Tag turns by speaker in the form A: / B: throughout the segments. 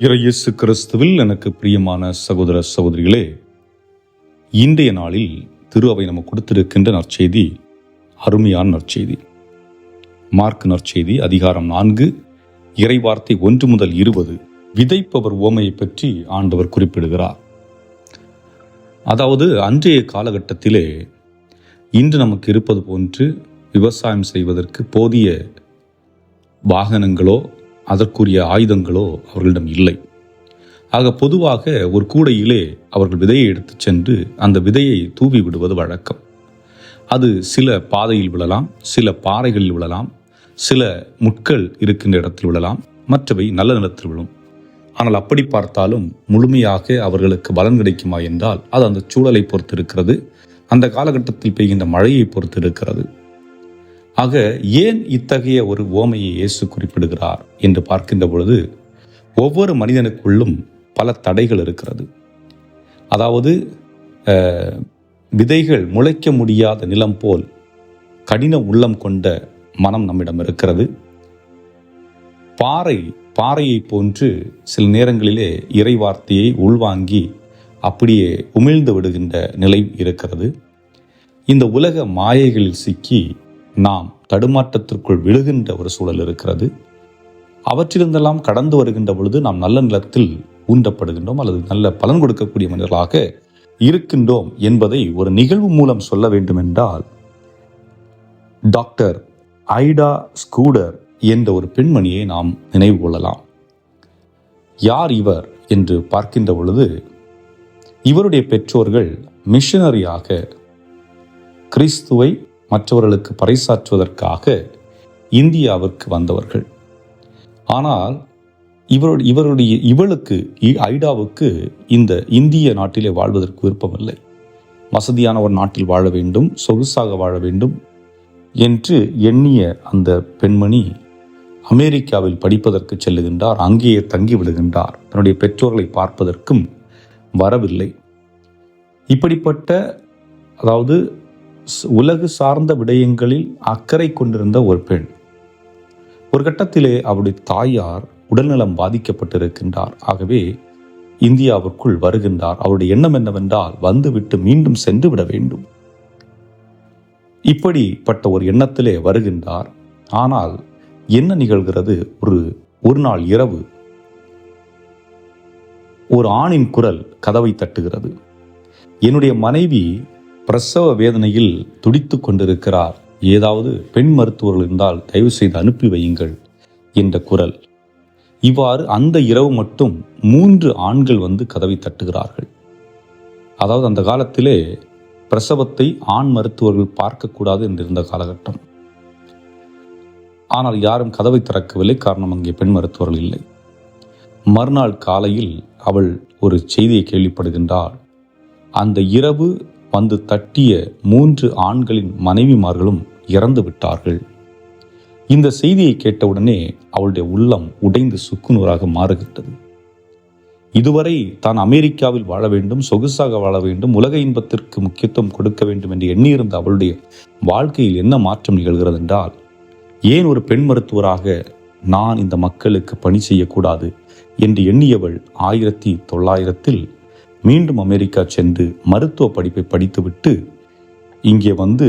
A: இயேசு கிறிஸ்துவில் எனக்கு பிரியமான சகோதர சகோதரிகளே இன்றைய நாளில் திரு அவை நமக்கு கொடுத்திருக்கின்ற நற்செய்தி அருமையான நற்செய்தி. மார்க் நற்செய்தி அதிகாரம் நான்கு இறைவார்த்தை ஒன்று முதல் இருபது. விதைப்பவர் ஓமையை பற்றி ஆண்டவர் குறிப்பிடுகிறார். அதாவது அன்றைய காலகட்டத்திலே இன்று நமக்கு இருப்பது போன்று விவசாயம் செய்வதற்கு போதிய வாகனங்களோ அதற்குரிய ஆயுதங்களோ அவர்களிடம் இல்லை. ஆக பொதுவாக ஒரு கூடையிலே அவர்கள் விதையை எடுத்துச் சென்று அந்த விதையை தூவி விடுவது வழக்கம். அது சில பாதையில் விழலாம் சில பாறைகளில் விழலாம் சில முட்கள் இருக்கின்ற இடத்தில் விழலாம் மற்றவை நல்ல நிலத்தில் விழும். ஆனால் அப்படி பார்த்தாலும் முழுமையாக அவர்களுக்கு பலன் கிடைக்குமா என்றால் அது அந்த சூழலை பொறுத்து இருக்கிறது அந்த காலகட்டத்தில் பெய்கின்ற மழையை பொறுத்து இருக்கிறது ஆக ஏன் இத்தகைய ஒரு ஓமையை இயேசு குறிப்பிடுகிறார் என்று பார்க்கின்ற பொழுது ஒவ்வொரு மனிதனுக்குள்ளும் பல தடைகள் இருக்கிறது. அதாவது விதைகள் முளைக்க முடியாத நிலம் போல் கடின உள்ளம் கொண்ட மனம் நம்மிடம் இருக்கிறது. பாறை பாறையை போன்று சில நேரங்களிலே இறை வார்த்தையை உள்வாங்கி அப்படியே உமிழ்ந்து விடுகின்ற நிலை இருக்கிறது. இந்த உலக மாயைகளில் சிக்கி நாம் தடுமாற்றத்திற்குள் விழுகின்ற ஒரு சூழல் இருக்கிறது. அவற்றிலிருந்தெல்லாம் கடந்து வருகின்ற பொழுது நாம் நல்ல நிலத்தில் ஊன்றப்படுகின்றோம் அல்லது நல்ல பலன் கொடுக்கக்கூடிய மனிதர்களாக இருக்கின்றோம் என்பதை ஒரு நிகழ்வு மூலம் சொல்ல வேண்டும் என்றால் டாக்டர் ஐடா ஸ்கூடர் என்ற ஒரு பெண்மணியை நாம் நினைவு கொள்ளலாம். யார் இவர் என்று பார்க்கின்ற பொழுது இவருடைய பெற்றோர்கள் மிஷனரியாக கிறிஸ்துவை மற்றவர்களுக்கு பறைசாற்றுவதற்காக இந்தியாவிற்கு வந்தவர்கள். ஆனால் இவருடைய இவருடைய இவளுக்கு இ- ஐடாவுக்கு இந்த இந்திய நாட்டிலே வாழ்வதற்கு விருப்பமில்லை. வசதியான ஒரு நாட்டில் வாழ வேண்டும் சொகுசாக வாழ வேண்டும் என்று எண்ணிய அந்த பெண்மணி அமெரிக்காவில் படிப்பதற்கு செல்லுகின்றார் அங்கேயே தங்கி விடுகின்றார் தன்னுடைய பெற்றோர்களை பார்ப்பதற்கும் வரவில்லை. இப்படிப்பட்ட அதாவது உலகு சார்ந்த விடயங்களில் அக்கறை கொண்டிருந்த ஒரு பெண். ஒரு கட்டத்திலே அவருடைய தாயார் உடல்நலம் பாதிக்கப்பட்டிருக்கின்றார். ஆகவே இந்தியாவிற்குள் வருகின்றார். அவருடைய எண்ணம் என்னவென்றால் வந்துவிட்டு மீண்டும் சென்று விட வேண்டும். இப்படிப்பட்ட ஒரு எண்ணத்திலே வருகின்றார். ஆனால் என்ன நிகழ்கிறது? ஒரு ஒரு நாள் இரவு ஒரு ஆணின் குரல் கதவை தட்டுகிறது. என்னுடைய மனைவி பிரசவ வேதனையில் துடித்து கொண்டிருக்கிறார். ஏதாவது பெண் மருத்துவர்கள் இருந்தால் தயவு செய்து அனுப்பி வையுங்கள் என்ற குரல். இவ்வாறு அந்த இரவு மட்டும் மூன்று ஆண்கள் வந்து கதவை தட்டுகிறார்கள். அதாவது அந்த காலத்திலே பிரசவத்தை ஆண் மருத்துவர்கள் பார்க்கக்கூடாது என்றிருந்த காலகட்டம். ஆனால் யாரும் கதவை திறக்கவில்லை காரணம் அங்கே பெண் மருத்துவர்கள் இல்லை. மறுநாள் காலையில் அவள் ஒரு செய்தியை கேள்விப்படுகின்றாள். அந்த இரவு வந்து தட்டிய மூன்று ஆண்களின் மனைவிமார்களும் இறந்து விட்டார்கள். இந்த செய்தியை கேட்டவுடனே அவளுடைய உள்ளம் உடைந்து சுக்குநூறாக மாறுகின்றது. இதுவரை தான் அமெரிக்காவில் வாழ வேண்டும் சொகுசாக வாழ வேண்டும் உலக இன்பத்திற்கு முக்கியத்துவம் கொடுக்க வேண்டும் என்று எண்ணியிருந்த அவளுடைய வாழ்க்கையில் என்ன மாற்றம் நிகழ்கிறது என்றால் ஏன் ஒரு பெண் மருத்துவராக நான் இந்த மக்களுக்கு பணி செய்யக்கூடாது என்று எண்ணியவள் ஆயிரத்தி தொள்ளாயிரத்தில் மீண்டும் அமெரிக்கா சென்று மருத்துவ படிப்பை படித்துவிட்டு இங்கே வந்து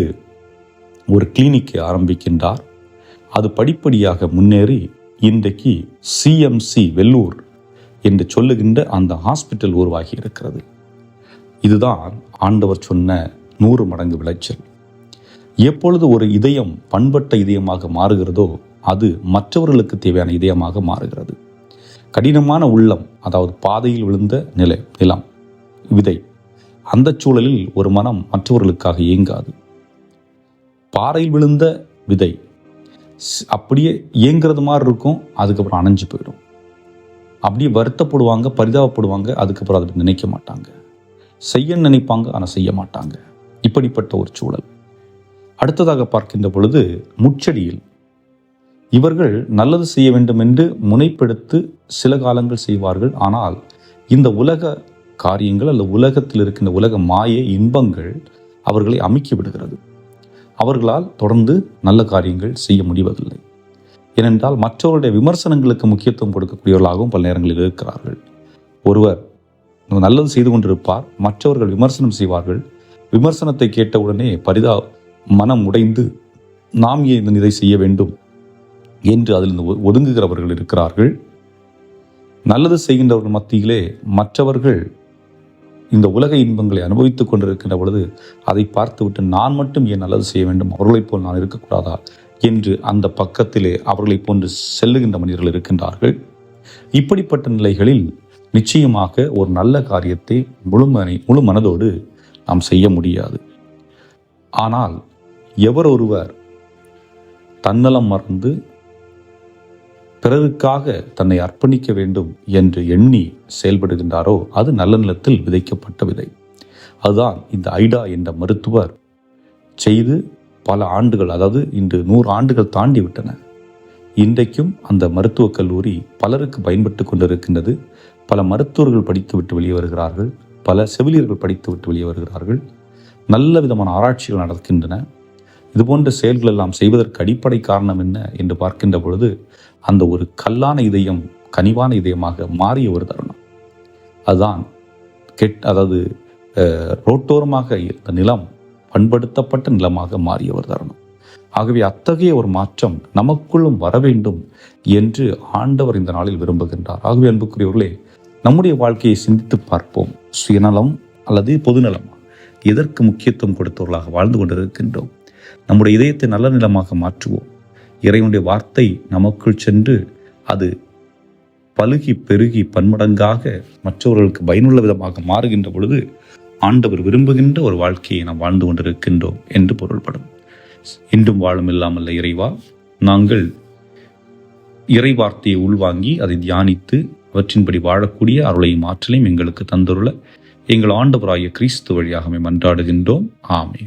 A: ஒரு கிளினிக்கை ஆரம்பிக்கின்றார். அது படிப்படியாக முன்னேறி இன்றைக்கு சிஎம்சி வெல்லூர் என்று சொல்லுகின்ற அந்த ஹாஸ்பிட்டல் உருவாகி இருக்கிறது. இதுதான் ஆண்டவர் சொன்ன நூறு மடங்கு விளைச்சல். எப்பொழுது ஒரு இதயம் பண்பட்ட இதயமாக மாறுகிறதோ அது மற்றவர்களுக்கு தேவையான இதயமாக மாறுகிறது. கடினமான உள்ளம் அதாவது பாதையில் விழுந்த நிலை நிலம். விதை. அந்த சூழலில் ஒரு மனம் மற்றவர்களுக்காக இயங்காது பாறையில் விழுந்த விதை. அப்படியே இயங்குறது மாதிரி இருக்கும் அதுக்கப்புறம் அணைஞ்சு போயிடும். அப்படியே வருத்தப்படுவாங்க பரிதாபப்படுவாங்க அதுக்கப்புறம் அதை நினைக்க மாட்டாங்க. செய்ய நினைப்பாங்க ஆனால் செய்ய மாட்டாங்க. இப்படிப்பட்ட ஒரு சூழல். அடுத்ததாக பார்க்கின்ற பொழுது முச்செடியில் இவர்கள் நல்லது செய்ய வேண்டும் என்று முனைப்பெடுத்து சில காலங்கள் செய்வார்கள் ஆனால் இந்த உலக காரியங்கள் அல்லது உலகத்தில் இருக்கின்ற உலக மாய இன்பங்கள் அவர்களை அமைக்கி விடுகிறது. அவர்களால் தொடர்ந்து நல்ல காரியங்கள் செய்ய முடிவதில்லை. ஏனென்றால் மற்றவருடைய விமர்சனங்களுக்கு முக்கியத்துவம் கொடுக்கக்கூடியவர்களாகவும் பல நேரங்களில் இருக்கிறார்கள். ஒருவர் நல்லது செய்து கொண்டிருப்பார் மற்றவர்கள் விமர்சனம் செய்வார்கள். விமர்சனத்தை கேட்டவுடனே பரிதா மனம் உடைந்து நாம் ஏன் இதை செய்ய வேண்டும்? என்று அதில் ஒதுங்குகிறவர்கள் இருக்கிறார்கள். நல்லது செய்கின்றவர்கள் மத்தியிலே மற்றவர்கள் இந்த உலக இன்பங்களை அனுபவித்துக் கொண்டிருக்கின்ற பொழுது அதை பார்த்துவிட்டு நான் மட்டும் ஏன் நல்லது செய்ய வேண்டும்? அவர்களைப் போல் நான் இருக்கக்கூடாதா? என்று அந்த பக்கத்திலே அவர்களைப் போன்று செல்லுகின்ற மனிதர்கள் இருக்கின்றார்கள். இப்படிப்பட்ட நிலைகளில் நிச்சயமாக ஒரு நல்ல காரியத்தை முழுமனை முழு மனதோடு நாம் செய்ய முடியாது. ஆனால் எவர் ஒருவர் தன்னலம் மறந்து பிறருக்காக தன்னை அர்ப்பணிக்க வேண்டும் என்று எண்ணி செயல்படுகின்றாரோ அது நல்ல நிலத்தில் விதைக்கப்பட்ட விதை. அதுதான் இந்த ஐடா என்ற மருத்துவர் செய்து பல ஆண்டுகள் அதாவது இன்று நூறு ஆண்டுகள் தாண்டி விட்டன. இன்றைக்கும் அந்த மருத்துவக் கல்லூரி பலருக்கு பயன்பட்டு கொண்டிருக்கின்றது. பல மருத்துவர்கள் படித்துவிட்டு வெளியே வருகிறார்கள். பல செவிலியர்கள் படித்துவிட்டு வெளியே வருகிறார்கள். நல்ல விதமான ஆராய்ச்சிகள் நடக்கின்றன. இதுபோன்ற செயல்கள் எல்லாம் செய்வதற்கு அடிப்படை காரணம் என்ன என்று பார்க்கின்ற பொழுது அந்த ஒரு கல்லான இதயம் கனிவான இதயமாக மாறிய ஒரு தருணம். அதுதான் கெட் அதாவது ரோட்டோரமாக இருந்த நிலம் பண்படுத்தப்பட்ட நிலமாக மாறிய ஒரு தருணம். ஆகவே அத்தகைய ஒரு மாற்றம் நமக்குள்ளும் வர வேண்டும் என்று ஆண்டவர் இந்த நாளில் விரும்புகின்றார். ஆகவே அன்புக்குரியவர்களே நம்முடைய வாழ்க்கையை சிந்தித்து பார்ப்போம். சுயநலம் அல்லது பொதுநலம் எதற்கு முக்கியத்துவம் கொடுத்தவர்களாக வாழ்ந்து கொண்டிருக்கின்றோம்? நம்முடைய இதயத்தை நல்ல நிலமாக மாற்றுவோம். இறைவனுடைய வார்த்தை நமக்குள் சென்று அது பழுகி பெருகி பன்மடங்காக மற்றவர்களுக்கு பயனுள்ள விதமாக மாறுகின்ற பொழுது ஆண்டவர் விரும்புகின்ற ஒரு வாழ்க்கையை நாம் வாழ்ந்து கொண்டிருக்கின்றோம் என்று பொருள்படும். இன்றும் வாழும் இல்லாமல் இறைவா நாங்கள் இறை வார்த்தையை உள்வாங்கி அதை தியானித்து அவற்றின்படி வாழக்கூடிய அருளையும் ஆற்றலையும் எங்களுக்கு தந்துள்ள எங்கள் ஆண்டவராகிய கிறிஸ்து வழியாகவே மன்றாடுகின்றோம் ஆமே